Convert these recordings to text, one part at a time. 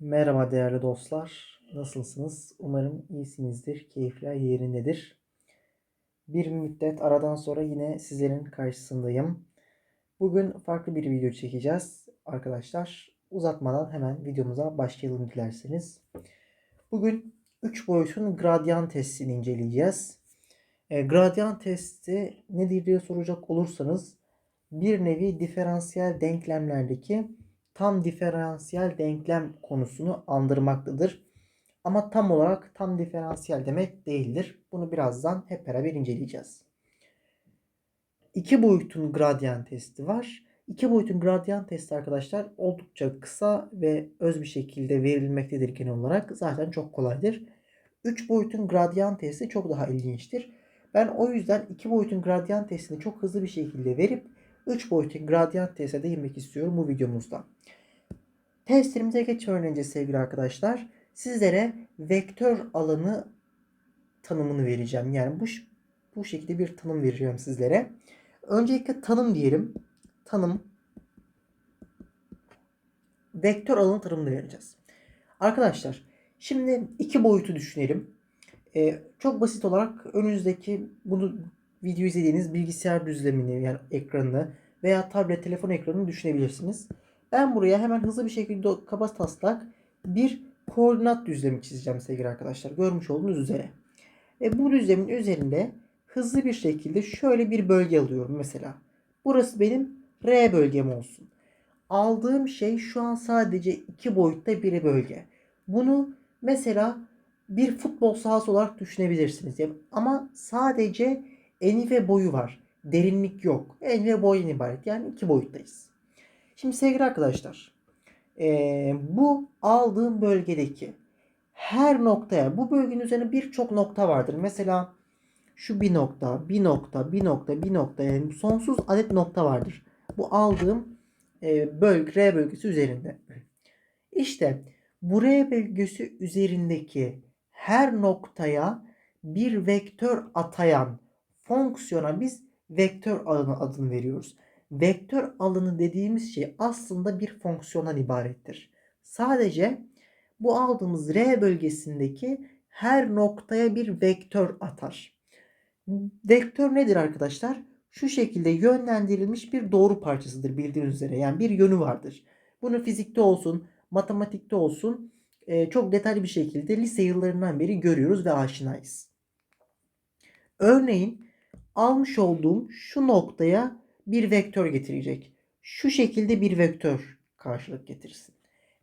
Merhaba değerli dostlar. Nasılsınız? Umarım iyisinizdir. Keyifler yerindedir. Bir müddet aradan sonra yine sizlerin karşısındayım. Bugün farklı bir video çekeceğiz arkadaşlar. Uzatmadan hemen videomuza başlayalım dilerseniz. Bugün 3 boyutun gradyan testini inceleyeceğiz. E, gradyan testi nedir diye soracak olursanız bir nevi diferansiyel denklemlerdeki tam diferansiyel denklem konusunu andırmaktadır. Ama tam olarak tam diferansiyel demek değildir. Bunu birazdan hep beraber inceleyeceğiz. İki boyutun gradyan testi var. İki boyutun gradyan testi arkadaşlar oldukça kısa ve öz bir şekilde verilmektedir genel olarak. Zaten çok kolaydır. Üç boyutun gradyan testi çok daha ilginçtir. Ben o yüzden iki boyutun gradyan testini çok hızlı bir şekilde verip 3 boyutun gradyan testine değinmek istiyorum bu videomuzda. Testlerimize geçmeden önce sevgili arkadaşlar sizlere vektör alanı tanımını vereceğim. Yani bu bu şekilde bir tanım vereceğim sizlere. Öncelikle tanım diyelim. Tanım vektör alanı tanımını vereceğiz. Arkadaşlar şimdi iki boyutu düşünelim. Ee, çok basit olarak önünüzdeki bunu video izlediğiniz bilgisayar düzlemini yani ekranını veya tablet telefon ekranını düşünebilirsiniz. Ben buraya hemen hızlı bir şekilde kaba taslak bir koordinat düzlemi çizeceğim sevgili arkadaşlar. Görmüş olduğunuz üzere. Ve bu düzlemin üzerinde hızlı bir şekilde şöyle bir bölge alıyorum mesela. Burası benim R bölgem olsun. Aldığım şey şu an sadece iki boyutta bir bölge. Bunu mesela bir futbol sahası olarak düşünebilirsiniz. Ama sadece eni ve boyu var. Derinlik yok. En ve boyun ibaret. Yani iki boyuttayız. Şimdi sevgili arkadaşlar. E, bu aldığım bölgedeki her noktaya bu bölgenin üzerine birçok nokta vardır. Mesela şu bir nokta, bir nokta, bir nokta, bir nokta yani sonsuz adet nokta vardır. Bu aldığım e, bölge, R bölgesi üzerinde. İşte bu R bölgesi üzerindeki her noktaya bir vektör atayan fonksiyona biz vektör alanı adını veriyoruz. Vektör alanı dediğimiz şey aslında bir fonksiyondan ibarettir. Sadece bu aldığımız R bölgesindeki her noktaya bir vektör atar. Vektör nedir arkadaşlar? Şu şekilde yönlendirilmiş bir doğru parçasıdır bildiğiniz üzere. Yani bir yönü vardır. Bunu fizikte olsun, matematikte olsun çok detaylı bir şekilde lise yıllarından beri görüyoruz ve aşinayız. Örneğin almış olduğum şu noktaya bir vektör getirecek. Şu şekilde bir vektör karşılık getirsin.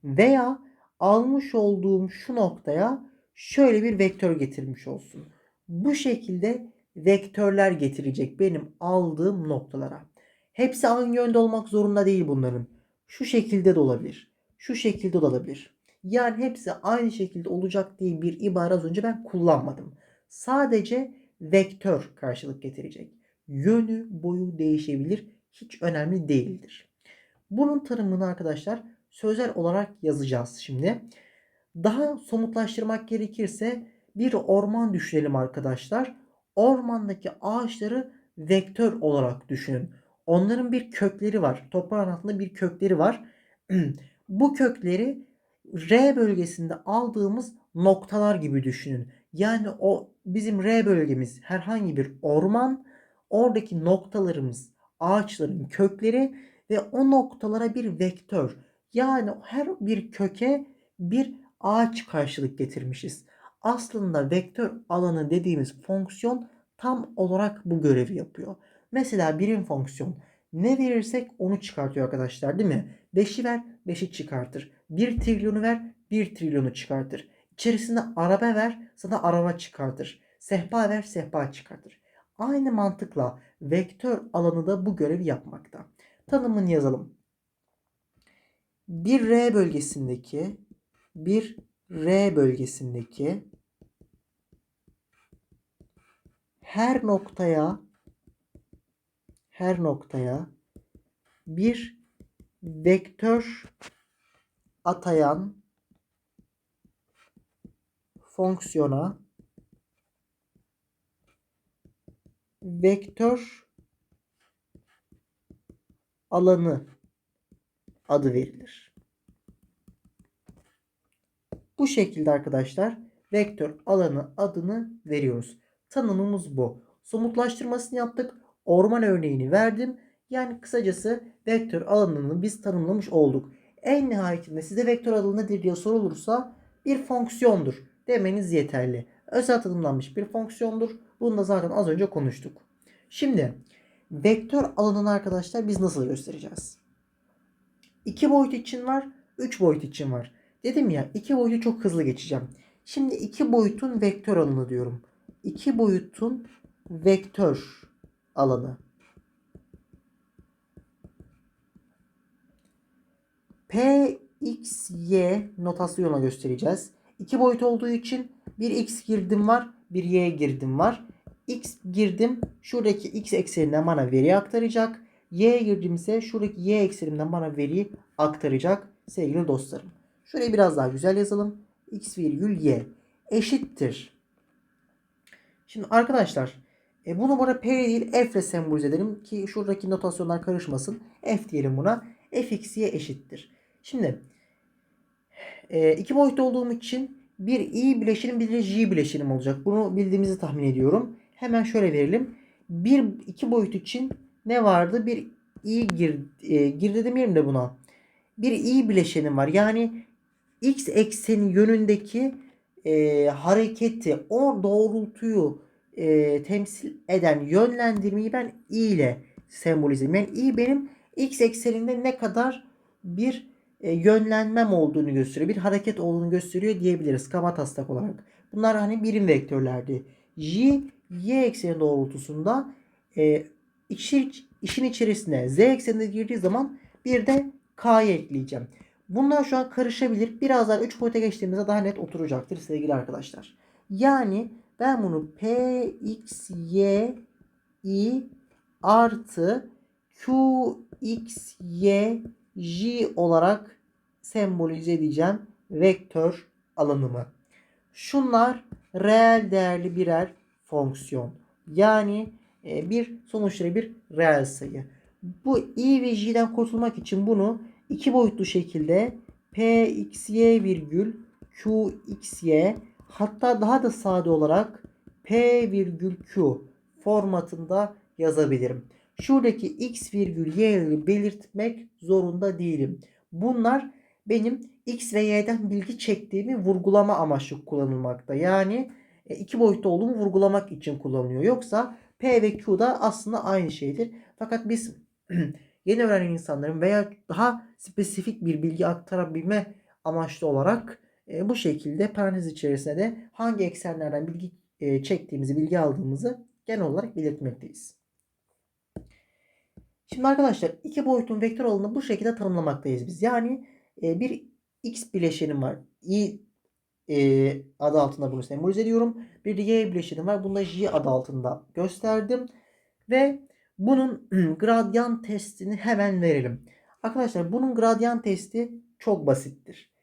Veya almış olduğum şu noktaya şöyle bir vektör getirmiş olsun. Bu şekilde vektörler getirecek benim aldığım noktalara. Hepsi aynı yönde olmak zorunda değil bunların. Şu şekilde de olabilir. Şu şekilde de olabilir. Yani hepsi aynı şekilde olacak diye bir ibare az önce ben kullanmadım. Sadece vektör karşılık getirecek. Yönü, boyu değişebilir. Hiç önemli değildir. Bunun tanımını arkadaşlar sözel olarak yazacağız şimdi. Daha somutlaştırmak gerekirse bir orman düşünelim arkadaşlar. Ormandaki ağaçları vektör olarak düşünün. Onların bir kökleri var. Toprağın altında bir kökleri var. Bu kökleri R bölgesinde aldığımız noktalar gibi düşünün. Yani o bizim R bölgemiz herhangi bir orman, oradaki noktalarımız ağaçların kökleri ve o noktalara bir vektör. Yani her bir köke bir ağaç karşılık getirmişiz. Aslında vektör alanı dediğimiz fonksiyon tam olarak bu görevi yapıyor. Mesela birim fonksiyon ne verirsek onu çıkartıyor arkadaşlar değil mi? 5'i ver 5'i çıkartır. 1 trilyonu ver 1 trilyonu çıkartır. İçerisinde araba ver sana araba çıkartır. Sehpa ver sehpa çıkartır. Aynı mantıkla vektör alanı da bu görevi yapmakta. Tanımını yazalım. Bir R bölgesindeki bir R bölgesindeki her noktaya her noktaya bir vektör atayan fonksiyona vektör alanı adı verilir. Bu şekilde arkadaşlar vektör alanı adını veriyoruz. Tanımımız bu. Somutlaştırmasını yaptık. Orman örneğini verdim. Yani kısacası vektör alanını biz tanımlamış olduk. En nihayetinde size vektör alanı nedir diye sorulursa bir fonksiyondur demeniz yeterli. Özel tanımlanmış bir fonksiyondur. Bunu da zaten az önce konuştuk. Şimdi vektör alanını arkadaşlar biz nasıl göstereceğiz? 2 boyut için var, 3 boyut için var. Dedim ya 2 boyutu çok hızlı geçeceğim. Şimdi 2 boyutun vektör alanı diyorum. 2 boyutun vektör alanı. P, X, Y notasyona göstereceğiz. 2 boyut olduğu için bir X girdim var, bir Y girdim var. X girdim şuradaki X ekseninden bana veri aktaracak. Y girdiğimse şuradaki Y ekseninden bana veri aktaracak sevgili dostlarım. Şurayı biraz daha güzel yazalım. X virgül Y eşittir. Şimdi arkadaşlar e, bunu burada P değil F ile sembolize edelim ki şuradaki notasyonlar karışmasın. F diyelim buna. Fx y eşittir. Şimdi e, iki boyutlu olduğum için bir i bileşenim bir de j bileşenim olacak. Bunu bildiğimizi tahmin ediyorum. Hemen şöyle verelim. Bir iki boyut için ne vardı? Bir i gir, e, gir demeyelim de buna. Bir i bileşenim var. Yani x ekseni yönündeki e, hareketi, o doğrultuyu e, temsil eden yönlendirmeyi ben i ile sembolize. Yani i benim x ekseninde ne kadar bir e, yönlenmem olduğunu gösteriyor. Bir hareket olduğunu gösteriyor diyebiliriz kaba taslak olarak. Bunlar hani birim vektörlerdi. J, y ekseni doğrultusunda e, işin, işin içerisine z eksenine girdiği zaman bir de k'yı ekleyeceğim. Bunlar şu an karışabilir. Birazdan 3 boyuta geçtiğimizde daha net oturacaktır sevgili arkadaşlar. Yani ben bunu p, x, y, i artı q, x, y, j olarak sembolize edeceğim vektör alanımı. Şunlar reel değerli birer fonksiyon. Yani e, bir sonuçları bir reel sayı. Bu i ve j'den kurtulmak için bunu iki boyutlu şekilde p x y virgül q x y hatta daha da sade olarak p virgül q formatında yazabilirim. Şuradaki x virgül y'leri belirtmek zorunda değilim. Bunlar benim x ve y'den bilgi çektiğimi vurgulama amaçlı kullanılmakta. Yani e, iki boyutlu olduğumu vurgulamak için kullanılıyor. Yoksa P ve Q da aslında aynı şeydir. Fakat biz yeni öğrenen insanların veya daha spesifik bir bilgi aktarabilme amaçlı olarak e, bu şekilde parantez içerisinde de hangi eksenlerden bilgi e, çektiğimizi, bilgi aldığımızı genel olarak belirtmekteyiz. Şimdi arkadaşlar iki boyutun vektör alanını bu şekilde tanımlamaktayız biz. Yani e, bir x bileşenim var. i e, adı altında bunu sembolize ediyorum. Bir de y bileşenim var. Bunu da j adı altında gösterdim. Ve bunun gradyan testini hemen verelim. Arkadaşlar bunun gradyan testi çok basittir.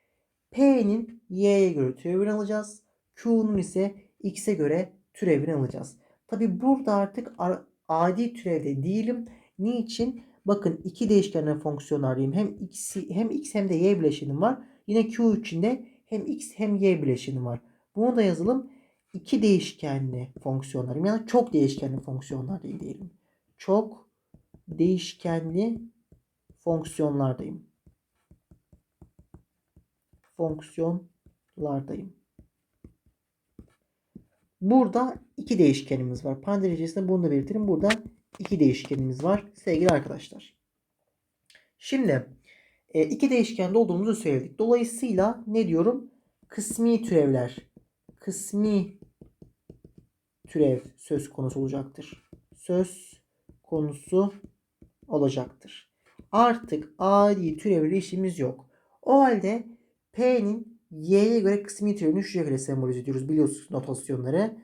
P'nin y'ye göre türevini alacağız. Q'nun ise x'e göre türevini alacağız. Tabi burada artık adi türevde değilim. Niçin? Bakın iki değişkenli fonksiyonlardayım. Hem x hem x hem de y bileşenim var. Yine q içinde hem x hem y bileşenim var. Bunu da yazalım. İki değişkenli fonksiyonlarım. Yani çok değişkenli fonksiyonlar değil diyelim. Çok değişkenli fonksiyonlardayım. Fonksiyonlardayım. Burada iki değişkenimiz var. Parantez içerisinde bunu da belirtelim. Burada iki değişkenimiz var sevgili arkadaşlar. Şimdi e, iki değişkende olduğumuzu söyledik. Dolayısıyla ne diyorum? Kısmi türevler. Kısmi türev söz konusu olacaktır. Söz konusu olacaktır. Artık adi türevle işimiz yok. O halde P'nin Y'ye göre kısmi türevini şu şekilde sembolize ediyoruz. Biliyorsunuz notasyonları.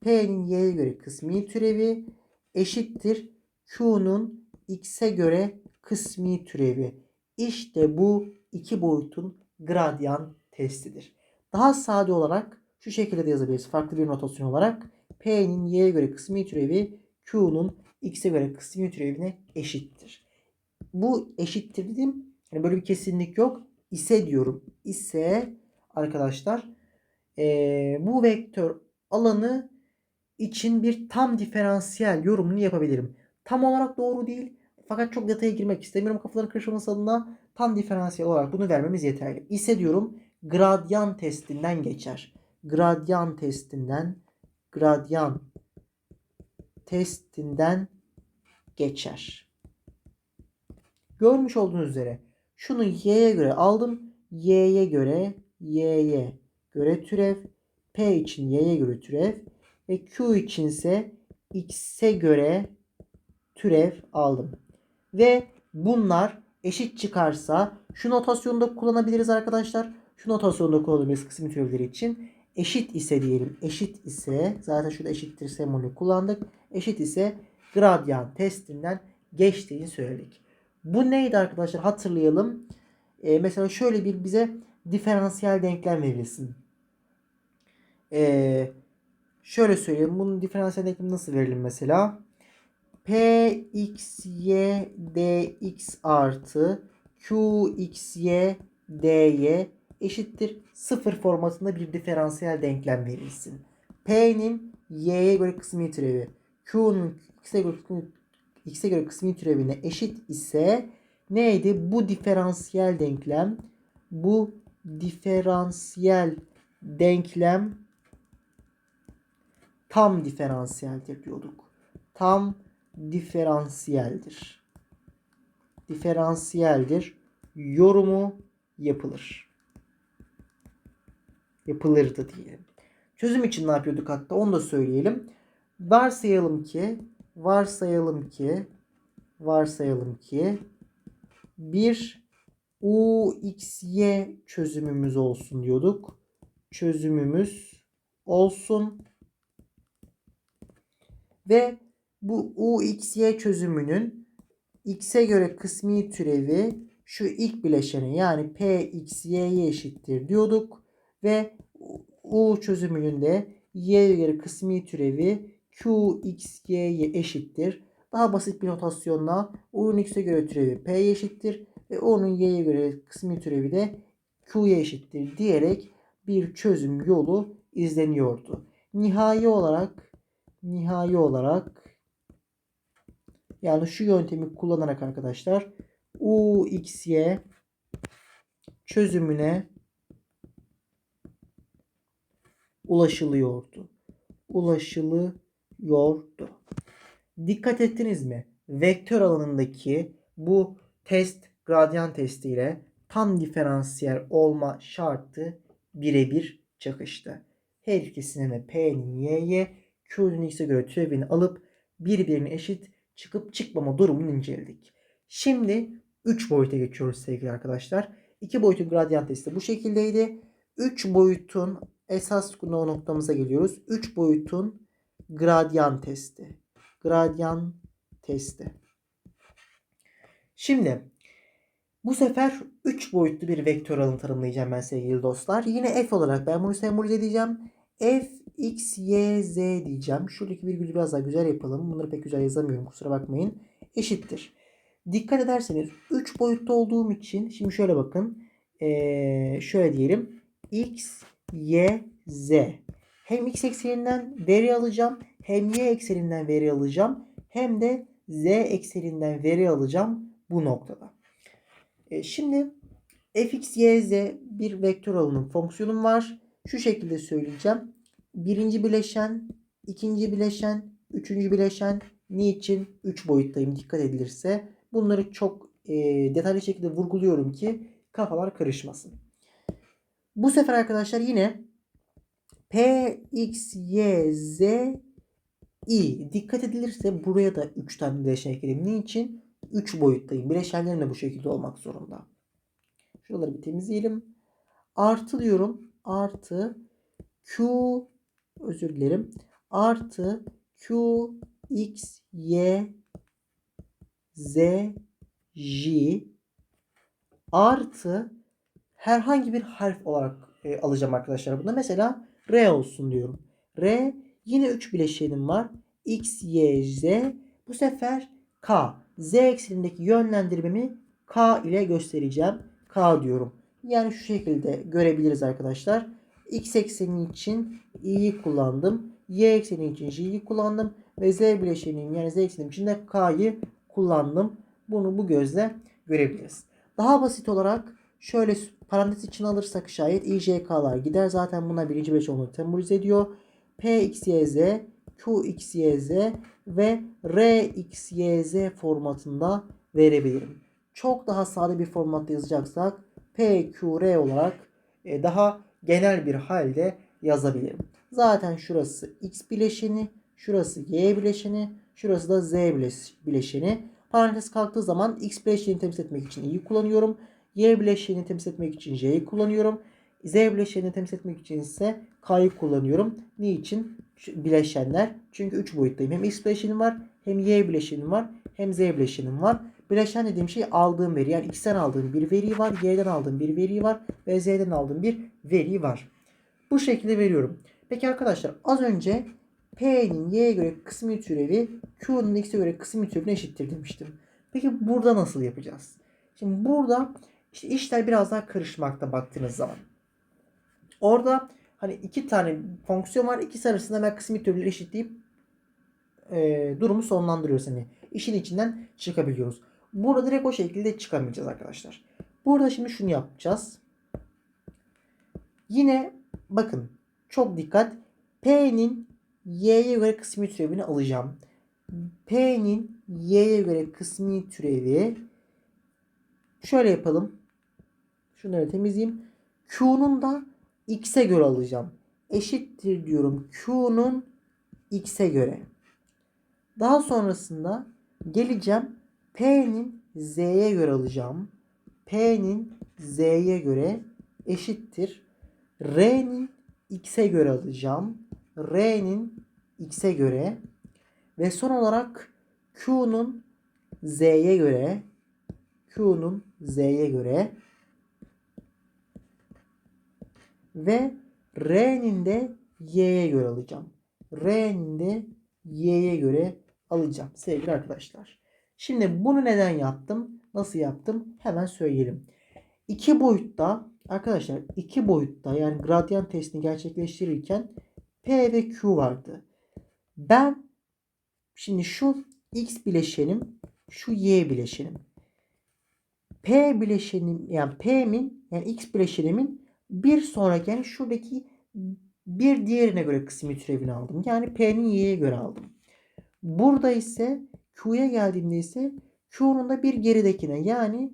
P'nin Y'ye göre kısmi türevi eşittir Q'nun X'e göre kısmi türevi. İşte bu iki boyutun gradyan testidir. Daha sade olarak şu şekilde de yazabiliriz. Farklı bir notasyon olarak P'nin Y'ye göre kısmi türevi Q'nun X'e göre kısmi türevine eşittir. Bu eşittir dedim. Yani böyle bir kesinlik yok. İse diyorum. İse arkadaşlar eee, bu vektör alanı için bir tam diferansiyel yorumunu yapabilirim. Tam olarak doğru değil. Fakat çok detaya girmek istemiyorum. Kafaların karışmaması adına tam diferansiyel olarak bunu vermemiz yeterli. İse diyorum gradyan testinden geçer. Gradyan testinden gradyan testinden geçer. Görmüş olduğunuz üzere şunu y'ye göre aldım. y'ye göre y'ye göre türev. p için y'ye göre türev. Ve q içinse x'e göre türev aldım. Ve bunlar eşit çıkarsa şu notasyonu da kullanabiliriz arkadaşlar. Şu notasyonu da kullanabiliriz kısmi türevleri için. Eşit ise diyelim. Eşit ise zaten şurada eşittir sembolü kullandık. Eşit ise gradyan testinden geçtiğini söyledik. Bu neydi arkadaşlar? Hatırlayalım. Ee, mesela şöyle bir bize diferansiyel denklem verilsin. Ee, şöyle söyleyeyim. Bunun diferansiyel denklemi nasıl verilir mesela? P x y dx artı q x y dy eşittir sıfır formatında bir diferansiyel denklem verilsin. P'nin y'ye göre kısmi türevi q'nun x'e göre x'e göre kısmi türevine eşit ise neydi? Bu diferansiyel denklem bu diferansiyel denklem tam diferansiyeldir diyorduk. Tam diferansiyeldir. Diferansiyeldir. Yorumu yapılır. Yapılırdı diyelim. Çözüm için ne yapıyorduk hatta onu da söyleyelim. Varsayalım ki varsayalım ki varsayalım ki bir UXY çözümümüz olsun diyorduk. Çözümümüz olsun. Ve bu UXY çözümünün x'e göre kısmi türevi şu ilk bileşene yani PXY'ye eşittir diyorduk. Ve U çözümünün de y'ye göre kısmi türevi QXY'ye eşittir. Daha basit bir notasyonla U'nun x'e göre türevi P'ye eşittir. Ve O'nun y'ye göre kısmi türevi de Q'ya eşittir diyerek bir çözüm yolu izleniyordu. Nihai olarak nihai olarak yani şu yöntemi kullanarak arkadaşlar UXY çözümüne ulaşılıyordu. Ulaşılıyordu. Dikkat ettiniz mi? Vektör alanındaki bu test gradyan testiyle tam diferansiyel olma şartı birebir çakıştı. Her ikisine de P'nin Y'ye, Q'nun X'e göre türevini alıp birbirine eşit çıkıp çıkmama durumunu inceledik. Şimdi 3 boyuta geçiyoruz sevgili arkadaşlar. 2 boyutun gradyan testi bu şekildeydi. 3 boyutun esas noktamıza geliyoruz. 3 boyutun gradyan testi. Gradyan testi. Şimdi bu sefer 3 boyutlu bir vektör alanı tanımlayacağım ben sevgili dostlar. Yine f olarak ben bunu sembolize edeceğim. f, x, y, z diyeceğim. Şuradaki virgülü biraz daha güzel yapalım. Bunları pek güzel yazamıyorum kusura bakmayın. Eşittir. Dikkat ederseniz 3 boyutlu olduğum için şimdi şöyle bakın. Ee, şöyle diyelim. x, y, z. Hem x ekseninden veri alacağım. Hem y ekseninden veri alacağım. Hem de z ekseninden veri alacağım bu noktada. E, şimdi fx, y, z bir vektör alanın fonksiyonum var. Şu şekilde söyleyeceğim. Birinci bileşen, ikinci bileşen, üçüncü bileşen niçin 3 boyuttayım dikkat edilirse. Bunları çok e, detaylı şekilde vurguluyorum ki kafalar karışmasın. Bu sefer arkadaşlar yine P, X, Y, Z, I. Dikkat edilirse buraya da 3 tane bileşen ekledim. Niçin? 3 boyuttayım. Bileşenlerim de bu şekilde olmak zorunda. Şuraları bir temizleyelim. Artı diyorum. Artı Q özür dilerim. Artı Q, X, Y, Z, J artı herhangi bir harf olarak e, alacağım arkadaşlar. Bunda mesela R olsun diyorum. R yine 3 bileşenim var. X, Y, Z. Bu sefer K. Z eksenindeki yönlendirmemi K ile göstereceğim. K diyorum. Yani şu şekilde görebiliriz arkadaşlar. X ekseni için i'yi kullandım. Y ekseni için j'yi kullandım. Ve z bileşeninin yani z eksenim için de k'yı kullandım. Bunu bu gözle görebiliriz. Daha basit olarak şöyle parantez için alırsak şayet i, j, k'lar gider. Zaten buna birinci bileşen olduğunu sembolize ediyor. P, x, y, z, Q, x, y, z ve R, x, y, z formatında verebilirim. Çok daha sade bir formatta yazacaksak P, Q, R olarak e, daha genel bir halde yazabilirim. Zaten şurası x bileşeni, şurası y bileşeni, şurası da z bileşeni. Parantez kalktığı zaman x bileşenini temsil etmek için i'yi kullanıyorum. Y bileşenini temsil etmek için j'yi kullanıyorum. Z bileşenini temsil etmek için ise k'yı kullanıyorum. Niçin? Bileşenler. Çünkü 3 boyuttayım. Hem x bileşenim var, hem y bileşenim var, hem z bileşenim var. Bileşen dediğim şey aldığım veri. Yani x'ten aldığım bir veri var, y'den aldığım bir veri var ve z'den aldığım bir veri var. Bu şekilde veriyorum. Peki arkadaşlar az önce P'nin y'ye göre kısmi türevi Q'nun x'e göre kısmi türevine eşittir demiştim. Peki burada nasıl yapacağız? Şimdi burada işte işler biraz daha karışmakta baktığınız zaman. Orada hani iki tane fonksiyon var. İkisi arasında ben kısmi türevleri eşitleyip e, durumu sonlandırıyoruz. Hani işin içinden çıkabiliyoruz. Burada direkt o şekilde çıkamayacağız arkadaşlar. Burada şimdi şunu yapacağız. Yine bakın çok dikkat. P'nin y'ye göre kısmi türevini alacağım. P'nin y'ye göre kısmi türevi şöyle yapalım. Şunları temizleyeyim. Q'nun da x'e göre alacağım. Eşittir diyorum Q'nun x'e göre. Daha sonrasında geleceğim P'nin Z'ye göre alacağım. P'nin Z'ye göre eşittir. R'nin X'e göre alacağım. R'nin X'e göre ve son olarak Q'nun Z'ye göre Q'nun Z'ye göre ve R'nin de Y'ye göre alacağım. R'nin de Y'ye göre alacağım sevgili arkadaşlar. Şimdi bunu neden yaptım? Nasıl yaptım? Hemen söyleyelim. İki boyutta arkadaşlar iki boyutta yani gradyan testini gerçekleştirirken P ve Q vardı. Ben şimdi şu X bileşenim şu Y bileşenim. P bileşenim yani P'min yani X bileşenimin bir sonraki yani şuradaki bir diğerine göre kısmi türevini aldım. Yani P'nin Y'ye göre aldım. Burada ise Q'ya geldiğimde ise Q'nun da bir geridekine yani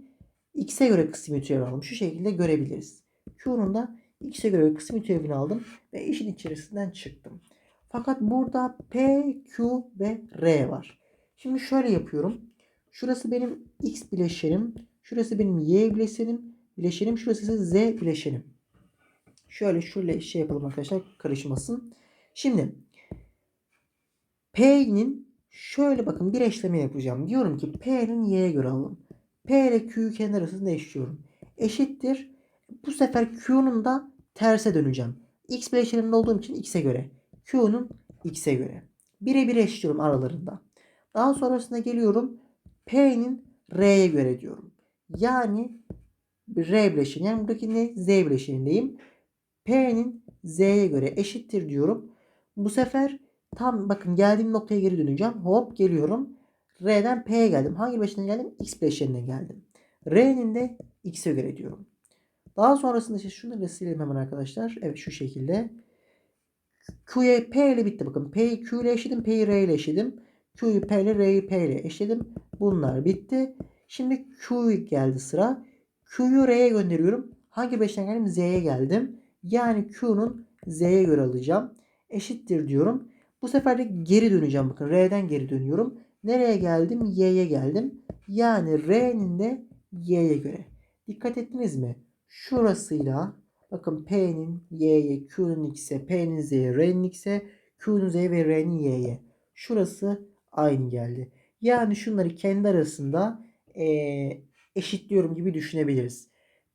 X'e göre kısmi türev aldım. Şu şekilde görebiliriz. Q'nun da X'e göre kısmi türevini aldım ve işin içerisinden çıktım. Fakat burada P, Q ve R var. Şimdi şöyle yapıyorum. Şurası benim X bileşenim. Şurası benim Y bileşenim. Bileşenim. Şurası ise Z bileşenim. Şöyle şöyle şey yapalım arkadaşlar karışmasın. Şimdi P'nin şöyle bakın bir eşleme yapacağım. Diyorum ki P'nin Y'ye göre alalım. P ile Q'yu kendi arasında eşliyorum. Eşittir. Bu sefer Q'nun da terse döneceğim. X bileşeninde olduğum için X'e göre. Q'nun X'e göre. Birebir eşliyorum aralarında. Daha sonrasında geliyorum. P'nin R'ye göre diyorum. Yani R bileşeni. Yani buradaki ne? Z bileşenindeyim. P'nin Z'ye göre eşittir diyorum. Bu sefer tam bakın geldiğim noktaya geri döneceğim. Hop geliyorum. R'den P'ye geldim. Hangi bileşenine geldim? X bileşenine geldim. R'nin de X'e göre diyorum. Daha sonrasında işte şunları silelim hemen arkadaşlar. Evet şu şekilde. Q'ye P ile bitti bakın. P'yi Q ile eşledim. P'yi R ile eşledim. Q'yu P ile R'yi P ile eşledim. Bunlar bitti. Şimdi Q geldi sıra. Q'yu R'ye gönderiyorum. Hangi bileşene geldim? Z'ye geldim. Yani Q'nun Z'ye göre alacağım. Eşittir diyorum. Bu sefer de geri döneceğim. Bakın R'den geri dönüyorum. Nereye geldim? Y'ye geldim. Yani R'nin de Y'ye göre. Dikkat ettiniz mi? Şurasıyla bakın P'nin Y'ye, Q'nun X'e, P'nin Z'ye, R'nin X'e, Q'nun Z'ye ve R'nin Y'ye. Şurası aynı geldi. Yani şunları kendi arasında ee, eşitliyorum gibi düşünebiliriz.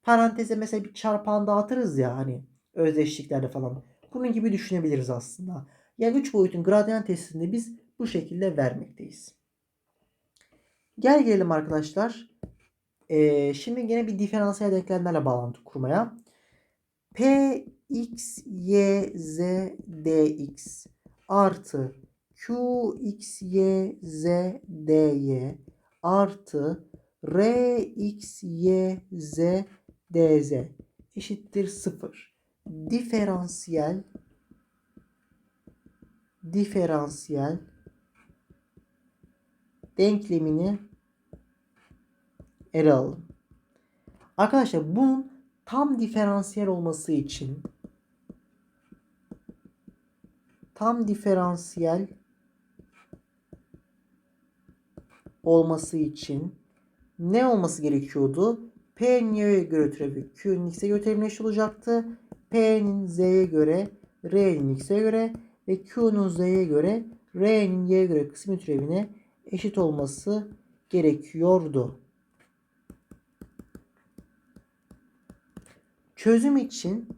Paranteze mesela bir çarpan dağıtırız ya hani özdeşliklerde falan. Bunun gibi düşünebiliriz aslında. Yani 3 boyutun gradyan testinde biz bu şekilde vermekteyiz. Gel gelelim arkadaşlar. Ee, şimdi yine bir diferansiyel denklemlerle bağlantı kurmaya. P x y z dx artı q x y z dy artı r x y z dz eşittir 0. Diferansiyel diferansiyel denklemini ele alalım. Arkadaşlar bunun tam diferansiyel olması için tam diferansiyel olması için ne olması gerekiyordu? P'nin y'ye göre türevi Q'nun x'e göre eşit olacaktı. P'nin z'ye göre R'nin x'e göre ve Q'nun z'ye göre R'nin y'ye göre kısmi türevine eşit olması gerekiyordu. Çözüm için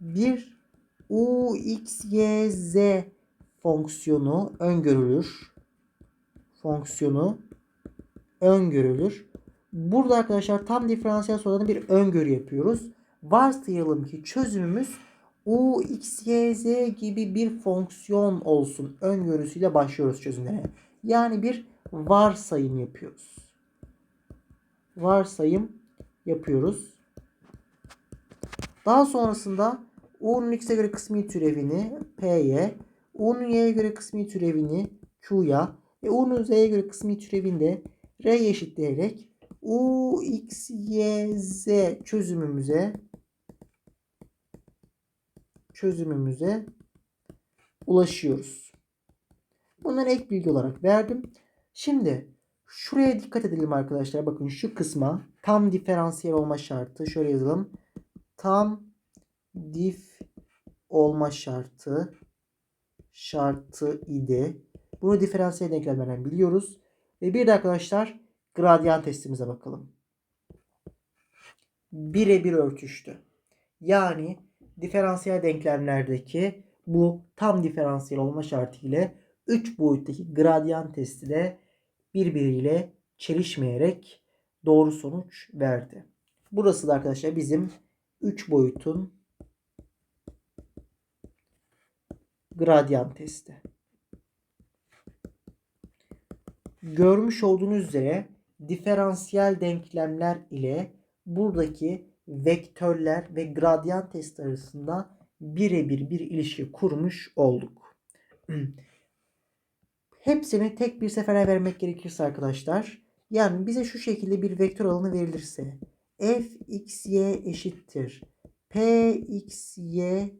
bir u x y z fonksiyonu öngörülür. Fonksiyonu öngörülür. Burada arkadaşlar tam diferansiyel sorularında bir öngörü yapıyoruz. Varsayalım ki çözümümüz u x y z gibi bir fonksiyon olsun öngörüsüyle başlıyoruz çözümlere. Yani bir varsayım yapıyoruz. Varsayım yapıyoruz. Daha sonrasında u'nun x'e göre kısmi türevini p'ye, u'nun y'ye göre kısmi türevini q'ya ve u'nun z'ye göre kısmi türevini de r'ye eşitleyerek u x y z çözümümüze çözümümüze ulaşıyoruz. Bunları ek bilgi olarak verdim. Şimdi şuraya dikkat edelim arkadaşlar. Bakın şu kısma tam diferansiyel olma şartı. Şöyle yazalım. Tam dif olma şartı şartı idi. Bunu diferansiyel denklemlerden biliyoruz. Ve bir de arkadaşlar gradyan testimize bakalım. Birebir örtüştü. Yani diferansiyel denklemlerdeki bu tam diferansiyel olma şartı ile 3 boyuttaki gradyan testi de birbiriyle çelişmeyerek doğru sonuç verdi. Burası da arkadaşlar bizim 3 boyutun gradyan testi. Görmüş olduğunuz üzere diferansiyel denklemler ile buradaki vektörler ve gradyan testi arasında birebir bir ilişki kurmuş olduk. Hepsini tek bir sefere vermek gerekirse arkadaşlar yani bize şu şekilde bir vektör alanı verilirse f x y eşittir p x y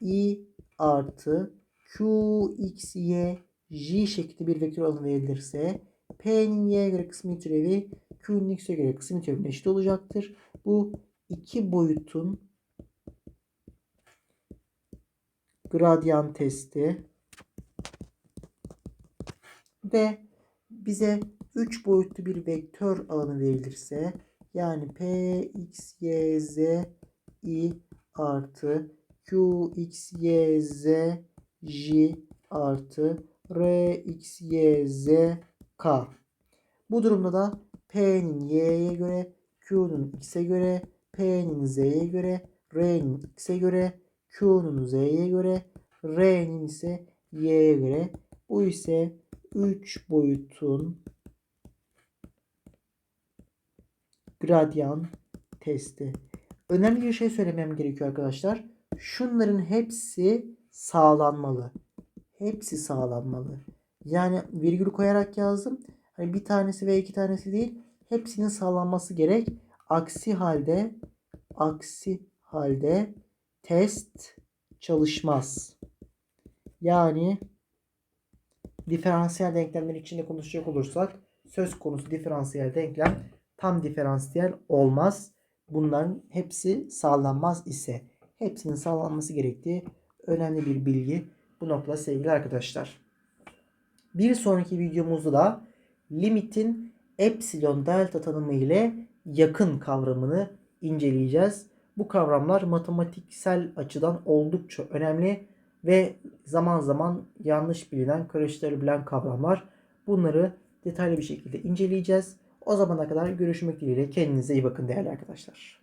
i artı q x y j şeklinde bir vektör alanı verilirse p'nin y'ye göre kısmi türevi q'nun x'e göre kısmi türevine eşit olacaktır. Bu iki boyutun gradyan testi ve bize 3 boyutlu bir vektör alanı verilirse yani p x y z i artı q x y z j artı r x y z k. Bu durumda da p'nin y'ye göre, q'nun x'e göre, p'nin z'ye göre, r'nin x'e göre, q'nun z'ye göre, r'nin ise y'ye göre. Bu ise 3 boyutun gradyan testi. Önemli bir şey söylemem gerekiyor arkadaşlar. Şunların hepsi sağlanmalı. Hepsi sağlanmalı. Yani virgül koyarak yazdım. Hani bir tanesi ve iki tanesi değil. Hepsinin sağlanması gerek. Aksi halde aksi halde test çalışmaz. Yani diferansiyel denklemler içinde konuşacak olursak söz konusu diferansiyel denklem tam diferansiyel olmaz. Bunların hepsi sağlanmaz ise hepsinin sağlanması gerektiği önemli bir bilgi bu noktada sevgili arkadaşlar. Bir sonraki videomuzda da limitin epsilon delta tanımı ile yakın kavramını inceleyeceğiz. Bu kavramlar matematiksel açıdan oldukça önemli ve zaman zaman yanlış bilinen, karıştırılabilen kavramlar. bunları detaylı bir şekilde inceleyeceğiz. O zamana kadar görüşmek dileğiyle kendinize iyi bakın değerli arkadaşlar.